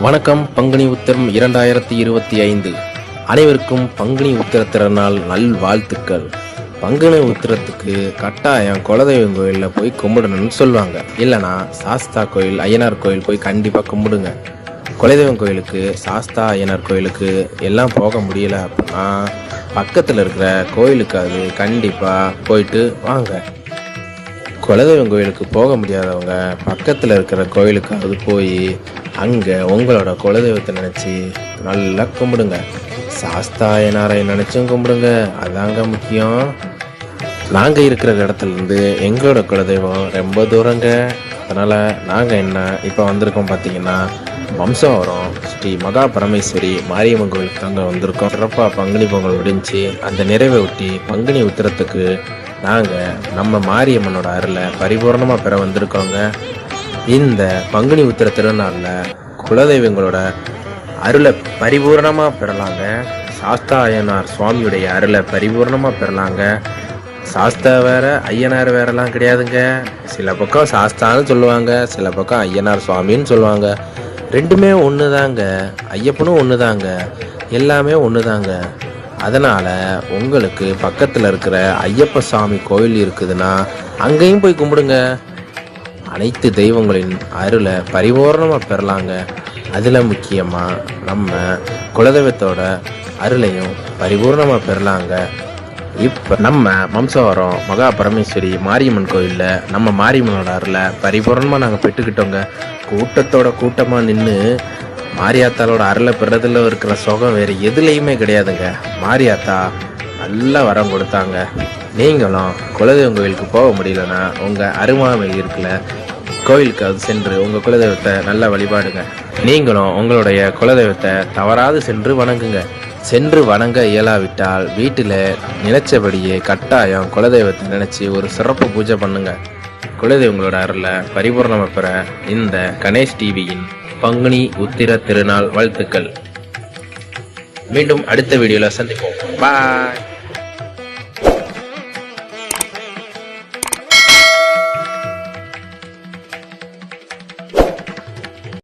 வணக்கம் பங்குனி உத்திரம் இரண்டாயிரத்தி இருபத்தி ஐந்து. அனைவருக்கும் பங்குனி உத்திர திறனால் நல் வாழ்த்துக்கள் பங்குனி உத்திரத்துக்கு கட்டாயம் குலதெய்வம் கோயிலில் போய் கும்பிடணும்னு சொல்லுவாங்க. இல்லைனா சாஸ்தா கோயில் ஐயனார் கோயில் போய் கண்டிப்பாக கும்பிடுங்க. குலதெய்வம் கோயிலுக்கு சாஸ்தா ஐயனார் கோயிலுக்கு எல்லாம் போக முடியல அப்படின்னா பக்கத்தில் இருக்கிற கோயிலுக்கு அது கண்டிப்பாக போயிட்டு வாங்க. குலதெய்வம் கோயிலுக்கு போக முடியாதவங்க பக்கத்தில் இருக்கிற கோயிலுக்காவது போய் அங்கே உங்களோட குலதெய்வத்தை நினச்சி நல்லா கும்பிடுங்க. சாஸ்தாய நாராயண நினச்சும் கும்பிடுங்க. அதாங்க முக்கியம். நாங்கள் இருக்கிற இடத்துலேருந்து எங்களோட குலதெய்வம் ரொம்ப தூரங்க. அதனால் நாங்கள் என்ன இப்போ வந்திருக்கோம் பார்த்தீங்கன்னா வம்சாவரம் ஸ்ரீ மகா பரமேஸ்வரி மாரியம்மன் கோயிலுக்கு தாங்க வந்திருக்கோம். சிறப்பாக பங்குனி பொங்கல் முடிஞ்சு அந்த நிறைவை ஒட்டி பங்குனி உத்திரத்துக்கு நாங்கள் நம்ம மாரியம்மனோட அருளை பரிபூர்ணமாக பெற வந்திருக்கோங்க. இந்த பங்குனி உத்திர திருநாளில் குலதெய்வங்களோட அருளை பரிபூர்ணமாக பெறலாங்க. சாஸ்தா ஐயனார் சுவாமியுடைய அருளை பரிபூர்ணமாக பெறலாங்க. சாஸ்தா வேற ஐயனார் வேறலாம் கிடையாதுங்க. சில பக்கம் சாஸ்தான்னு சொல்லுவாங்க சில பக்கம் ஐயனார் சுவாமின்னு சொல்லுவாங்க. ரெண்டுமே ஒன்று தாங்க ஐயப்பனும் ஒன்று தாங்க எல்லாமே ஒன்று தாங்க அதனால் உங்களுக்கு பக்கத்தில் இருக்கிற ஐயப்ப சாமி கோயில் இருக்குதுன்னா அங்கேயும் போய் கும்பிடுங்க. அனைத்து தெய்வங்களின் அருளை பரிபூர்ணமாக பெறலாங்க. அதில் முக்கியமாக நம்ம குலதெய்வத்தோட அருளையும் பரிபூர்ணமாக பெறலாங்க. இப்போ நம்ம மம்சவரம் மகா பரமேஸ்வரி மாரியம்மன் கோயிலில் நம்ம மாரியம்மனோட அருளை பரிபூர்ணமாக நாங்கள் பெற்றுக்கிட்டோங்க. கூட்டத்தோட கூட்டமாக நின்று மாரியாத்தாலோட அருளை பெறதில் இருக்கிற சுகம் வேறு எதுலேயுமே கிடையாதுங்க. மாரியாத்தா நல்ல வரம் கொடுத்தாங்க. நீங்களும் குலதெய்வம் கோயிலுக்கு போக முடியலன்னா உங்கள் அருமாமை இருக்குல்ல கோயிலுக்கு அது சென்று உங்கள் குலதெய்வத்தை நல்லா வழிபாடுங்க. நீங்களும் உங்களுடைய குலதெய்வத்தை தவறாது சென்று வணங்குங்க. சென்று வணங்க இயலாவிட்டால் வீட்டில் நினைச்சபடியே கட்டாயம் குலதெய்வத்தை நினச்சி ஒரு சிறப்பு பூஜை பண்ணுங்க. குலதெய்வங்களோட அருளை பரிபூர்ணமாக பெற இந்த கணேஷ் டிவியின் பங்குனி உத்திர திருநாள் வாழ்த்துக்கள். மீண்டும் அடுத்த வீடியோவில் சந்திப்போம். பாய்